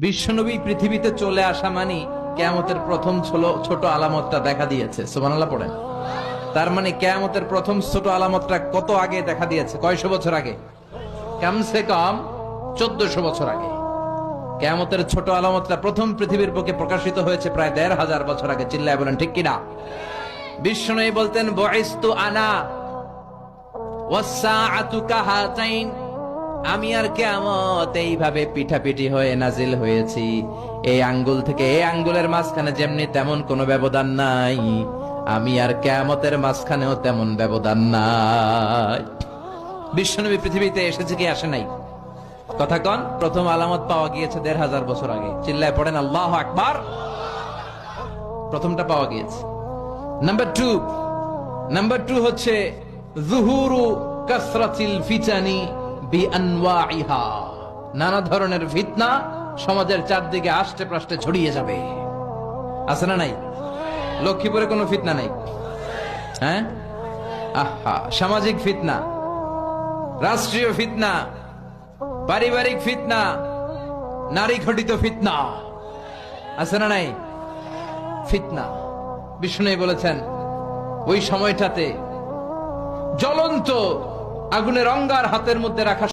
বিশ্বনবী পৃথিবীতে চলে আসা মানি কেয়ামতের প্রথম ছোট আলামতটা দেখা দিয়েছে। সুবহানাল্লাহ পড়েন। তার মানে কেয়ামতের প্রথম ছোট আলামতটা কত আগে দেখা দিয়েছে? কয়শো বছর আগে? কমসে কম চোদ্দশো বছর আগে। কেয়ামতের ছোট আলামতটা প্রথম পৃথিবীর বুকে প্রকাশিত হয়েছে প্রায় দেড় হাজার বছর আগে। চিল্লায় বলেন, ঠিক কিনা? বিষ্ণু বলতেন বয়স্তু আনা কাহাতাইন আমি আর কেয়ামত এইভাবে পিঠাপিঠি হয়ে নাজিল হয়েছি। এই আঙ্গুল থেকে এই আঙ্গুলের মাঝখানে যেমনি তেমন কোনো ব্যবধান নাই। আমি আর কেয়ামতের মাঝখানেও তেমন ব্যবধান নাই। বিশ্বনবী পৃথিবীতে এসেছে কি আসে নাই? কথা কন, প্রথম আলামত পাওয়া গিয়েছে দেড় হাজার বছর আগে। চিল্লায় পড়েন, আল্লাহ আকবার! প্রথমটা পাওয়া গিয়েছে। নাম্বার টু নাম্বার টু হচ্ছে, জুহুরু কাসরাতিল ফিতানি নানা ধরনের ফিতনা সমাজের চারদিকে আষ্টে প্রাষ্টে ছড়িয়ে যাবে। আছে না নাই? লক্ষ্মীপুরে কোনো ফিতনা নাই? হ্যাঁ? আহা, সামাজিক ফিতনা, রাষ্ট্রীয় ফিতনা, পারিবারিক ফিতনা, নারী ঘটিত ফিতনা। আছে না নাই? ফিতনা। বিষ্ণু বলেছেন, ওই সময়টাতে জ্বলন্ত আগুনের অঙ্গার হাতের মধ্যে রাখা